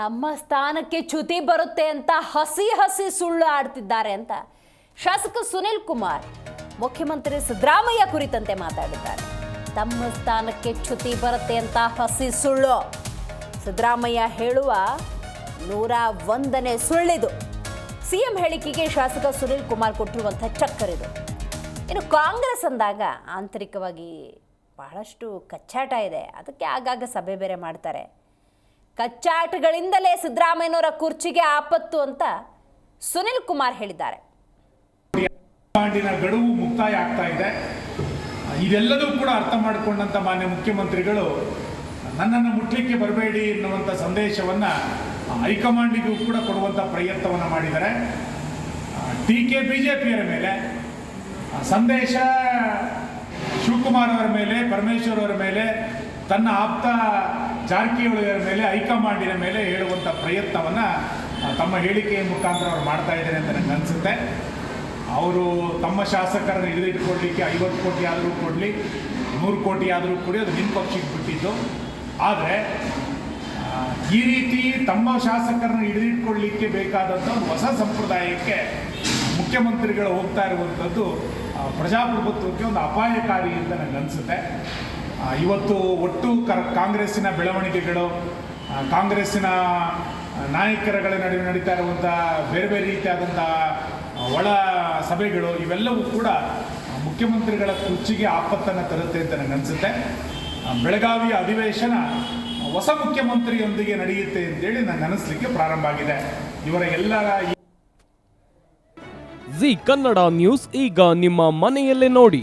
ತಮ್ಮ ಸ್ಥಾನಕ್ಕೆ ಚ್ಯುತಿ ಬರುತ್ತೆ ಅಂತ ಹಸಿ ಹಸಿ ಸುಳ್ಳು ಆಡ್ತಿದ್ದಾರೆ ಅಂತ ಶಾಸಕ ಸುನಿಲ್ ಕುಮಾರ್, ಮುಖ್ಯಮಂತ್ರಿ ಸಿದ್ದರಾಮಯ್ಯ ಕುರಿತಂತೆ ಮಾತಾಡಿದ್ದಾರೆ. ತಮ್ಮ ಸ್ಥಾನಕ್ಕೆ ಚ್ಯುತಿ ಬರುತ್ತೆ ಅಂತ ಹಸಿ ಸುಳ್ಳು. ಸಿದ್ದರಾಮಯ್ಯ ಹೇಳುವ ನೂರ ಒಂದನೇ ಸುಳ್ಳಿದು. ಸಿಎಂ ಹೇಳಿಕೆಗೆ ಶಾಸಕ ಸುನಿಲ್ ಕುಮಾರ್ ಕೊಟ್ಟಿರುವಂಥ ಚಕ್ಕರ್ ಇದು ಇನ್ನು ಕಾಂಗ್ರೆಸ್ ಅಂದಾಗ ಆಂತರಿಕವಾಗಿ ಬಹಳಷ್ಟು ಕಚ್ಚಾಟ ಇದೆ. ಅದಕ್ಕೆ ಆಗಾಗ ಸಭೆ ಬೇರೆ ಮಾಡ್ತಾರೆ. ಕಚ್ಚಾಟಗಳಿಂದಲೇ ಸಿದ್ದರಾಮಯ್ಯನವರ ಕುರ್ಚಿಗೆ ಆಪತ್ತು ಅಂತ ಸುನಿಲ್ ಕುಮಾರ್ ಹೇಳಿದ್ದಾರೆ. ಗಡುವು ಮುಕ್ತಾಯ ಆಗ್ತಾ ಇದೆ. ಇದೆಲ್ಲದೂ ಕೂಡ ಅರ್ಥ ಮಾಡಿಕೊಂಡಂತ ಮಾನ್ಯ ಮುಖ್ಯಮಂತ್ರಿಗಳು, ನನ್ನನ್ನು ಮುಟ್ಲಿಕ್ಕೆ ಬರಬೇಡಿ ಎನ್ನುವಂಥ ಸಂದೇಶವನ್ನ ಹೈಕಮಾಂಡಿಗೂ ಕೂಡ ಕೊಡುವಂಥ ಪ್ರಯತ್ನವನ್ನು ಮಾಡಿದ್ದಾರೆ. ಟೀಕೆ ಬಿ ಜೆ ಪಿಯರ ಮೇಲೆ, ಸಂದೇಶ ಶಿವಕುಮಾರ್ ಅವರ ಮೇಲೆ, ಪರಮೇಶ್ವರ್ ಅವರ ಮೇಲೆ ತನ್ನ ಆಪ್ತ ಜಾರಕಿಹೊಳಿ ಅವರ ಮೇಲೆ ಹೈಕಮಾಂಡಿನ ಮೇಲೆ ಹೇಳುವಂಥ ಪ್ರಯತ್ನವನ್ನು ತಮ್ಮ ಹೇಳಿಕೆಯ ಮುಖಾಂತರ ಅವರು ಮಾಡ್ತಾ ಇದ್ದಾರೆ ಅಂತ ನನಗೆ ಅನಿಸುತ್ತೆ. ಅವರು ತಮ್ಮ ಶಾಸಕರನ್ನು ಹಿಡಿದಿಟ್ಕೊಡ್ಲಿಕ್ಕೆ ಐವತ್ತು ಕೋಟಿ ಆದರೂ ಕೊಡಲಿ, ನೂರು ಕೋಟಿ ಆದರೂ ಕೊಡಿ, ಅದು ನಿಮ್ಮ ಪಕ್ಷಕ್ಕೆ ಬಿಟ್ಟಿದ್ದು. ಆದರೆ ಈ ರೀತಿ ತಮ್ಮ ಶಾಸಕರನ್ನು ಹಿಡಿದಿಟ್ಕೊಳ್ಳಿಕ್ಕೆ ಬೇಕಾದಂಥ ಹೊಸ ಸಂಪ್ರದಾಯಕ್ಕೆ ಮುಖ್ಯಮಂತ್ರಿಗಳು ಹೋಗ್ತಾ ಇರುವಂಥದ್ದು ಪ್ರಜಾಪ್ರಭುತ್ವಕ್ಕೆ ಒಂದು ಅಪಾಯಕಾರಿ ಅಂತ ನನಗೆ ಅನಿಸುತ್ತೆ. ಇವತ್ತು ಒಟ್ಟು ಕಾಂಗ್ರೆಸ್ಸಿನ ಬೆಳವಣಿಗೆಗಳು ಕಾಂಗ್ರೆಸ್ಸಿನ ನಾಯಕರುಗಳ ನಡುವೆ ನಡೀತಾ ಇರುವಂಥ ಬೇರೆ ಬೇರೆ ರೀತಿಯಾದಂಥ ಒಳ ಸಭೆಗಳು ಇವೆಲ್ಲವೂ ಕೂಡ ಮುಖ್ಯಮಂತ್ರಿಗಳ ಕುರ್ಚಿಗೆ ಆಪತ್ತನ್ನು ತರುತ್ತೆ ಅಂತ ನನಗೆ ಅನಿಸುತ್ತೆ. ಬೆಳಗಾವಿಯ ಅಧಿವೇಶನ ಹೊಸ ಮುಖ್ಯಮಂತ್ರಿಯೊಂದಿಗೆ ನಡೆಯುತ್ತೆ ಅಂತೇಳಿ ನನಗೆ ಅನಿಸ್ಲಿಕ್ಕೆ ಪ್ರಾರಂಭ ಆಗಿದೆ. ಇವರ ಎಲ್ಲರ ಜಿ ಕನ್ನಡ ನ್ಯೂಸ್ ಈಗ ನಿಮ್ಮ ಮನೆಯಲ್ಲೇ ನೋಡಿ.